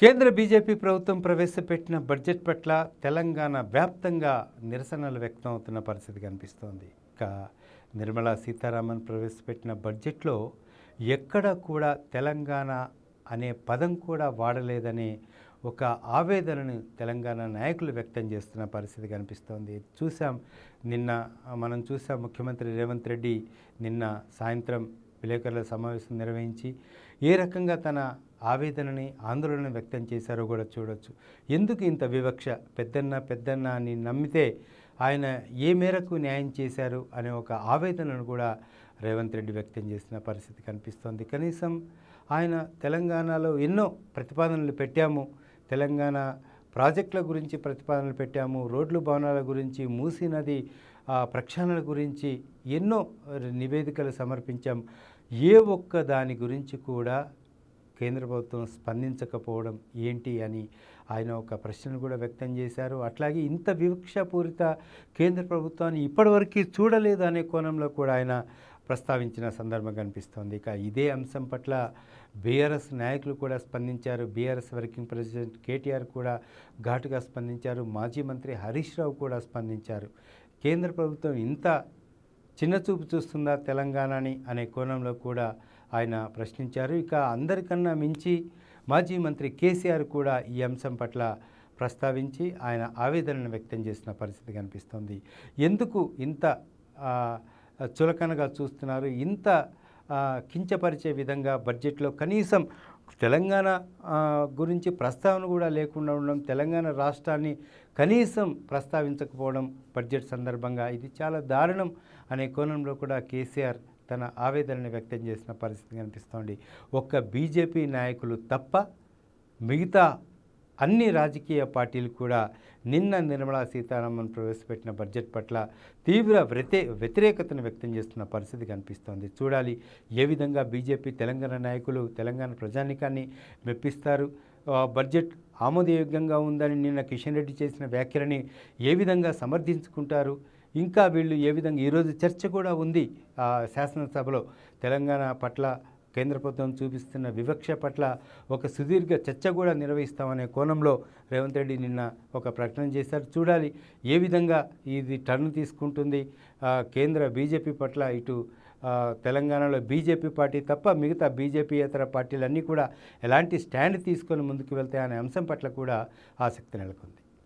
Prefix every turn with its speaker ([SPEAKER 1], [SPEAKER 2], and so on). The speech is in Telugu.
[SPEAKER 1] కేంద్ర బీజేపీ ప్రభుత్వం ప్రవేశపెట్టిన బడ్జెట్ పట్ల తెలంగాణ వ్యాప్తంగా నిరసనలు వ్యక్తం అవుతున్న పరిస్థితి కనిపిస్తోంది. ఇక నిర్మలా సీతారామన్ ప్రవేశపెట్టిన బడ్జెట్లో ఎక్కడ కూడా తెలంగాణ అనే పదం కూడా వాడలేదని ఒక ఆవేదనను తెలంగాణ నాయకులు వ్యక్తం చేస్తున్న పరిస్థితి కనిపిస్తోంది. చూసాం నిన్న మనం చూసాం ముఖ్యమంత్రి రేవంత్ రెడ్డి నిన్న సాయంత్రం విలేకరుల సమావేశం నిర్వహించి ఏ రకంగా తన ఆవేదనని ఆందోళన వ్యక్తం చేశారో కూడా చూడొచ్చు. ఎందుకు ఇంత వివక్ష? పెద్దన్న పెద్దన్న అని నమ్మితే ఆయన ఏ మేరకు న్యాయం చేశారు అనే ఒక ఆవేదనను కూడా రేవంత్ రెడ్డి వ్యక్తం చేసిన పరిస్థితి కనిపిస్తోంది. కనీసం ఆయన తెలంగాణలో ఎన్నో ప్రతిపాదనలు పెట్టాము. తెలంగాణ ప్రాజెక్టుల గురించి ప్రతిపాదనలు పెట్టాము. రోడ్లు భవనాల గురించి మూసీ నది ప్రక్షాళన గురించి ఎన్నో నివేదికలు సమర్పించాం. ఏ ఒక్క దాని గురించి కూడా కేంద్ర ప్రభుత్వం స్పందించకపోవడం ఏంటి అని ఆయన ఒక ప్రశ్నను కూడా వ్యక్తం చేశారు. అట్లాగే ఇంత వివక్షపూరిత కేంద్ర ప్రభుత్వాన్ని ఇప్పటివరకు చూడలేదు అనే కోణంలో కూడా ఆయన ప్రస్తావించిన సందర్భం కనిపిస్తోంది. ఇక ఇదే అంశం పట్ల బీఆర్ఎస్ నాయకులు కూడా స్పందించారు. బీఆర్ఎస్ వర్కింగ్ ప్రెసిడెంట్ కేటీఆర్ కూడా ఘాటుగా స్పందించారు. మాజీ మంత్రి హరీష్ రావు కూడా స్పందించారు. కేంద్ర ప్రభుత్వం ఇంత చిన్న చూపు చూస్తుందా తెలంగాణని అనే కోణంలో కూడా ఆయన ప్రశ్నించారు. ఇక అందరికన్నా మించి మాజీ మంత్రి కేసీఆర్ కూడా ఈ అంశం పట్ల ప్రస్తావించి ఆయన ఆవేదనను వ్యక్తం చేసిన పరిస్థితి కనిపిస్తోంది. ఎందుకు ఇంత చులకనగా చూస్తున్నారు? ఇంత కించపరిచే విధంగా బడ్జెట్లో కనీసం తెలంగాణ గురించి ప్రస్తావన కూడా లేకుండా ఉండడం తెలంగాణ రాష్ట్రాన్ని కనీసం ప్రస్తావించకపోవడం బడ్జెట్ సందర్భంగా ఇది చాలా దారుణం అనే కోణంలో కూడా కేసీఆర్ తన ఆవేదనని వ్యక్తం చేసిన పరిస్థితి కనిపిస్తోంది. ఒక్క బీజేపీ నాయకులు తప్ప మిగతా అన్ని రాజకీయ పార్టీలు కూడా నిన్న నిర్మలా సీతారామన్ ప్రవేశపెట్టిన బడ్జెట్ పట్ల తీవ్ర వ్యతే వ్యతిరేకతను వ్యక్తం చేస్తున్న పరిస్థితి కనిపిస్తోంది. చూడాలి ఏ విధంగా బీజేపీ తెలంగాణ నాయకులు తెలంగాణ ప్రజానికాన్ని మెప్పిస్తారు. బడ్జెట్ ఆమోదయోగ్యంగా ఉందని నిన్న కిషన్ రెడ్డి చేసిన వ్యాఖ్యలని ఏ విధంగా సమర్థించుకుంటారు? ఇంకా వీళ్ళు ఏ విధంగా ఈరోజు చర్చ కూడా ఉంది. శాసనసభలో తెలంగాణ పట్ల కేంద్ర ప్రభుత్వం చూపిస్తున్న వివక్ష పట్ల ఒక సుదీర్ఘ చర్చ కూడా నిర్వహిస్తామనే కోణంలో రేవంత్ రెడ్డి నిన్న ఒక ప్రకటన చేశారు. చూడాలి ఏ విధంగా ఇది టర్న్ తీసుకుంటుంది. కేంద్ర బీజేపీ పట్ల ఇటు తెలంగాణలో బీజేపీ పార్టీ తప్ప మిగతా బీజేపీయేతర పార్టీలన్నీ కూడా ఎలాంటి స్టాండ్ తీసుకొని ముందుకు వెళ్తాయనే అంశం పట్ల కూడా ఆసక్తి నెలకొంది.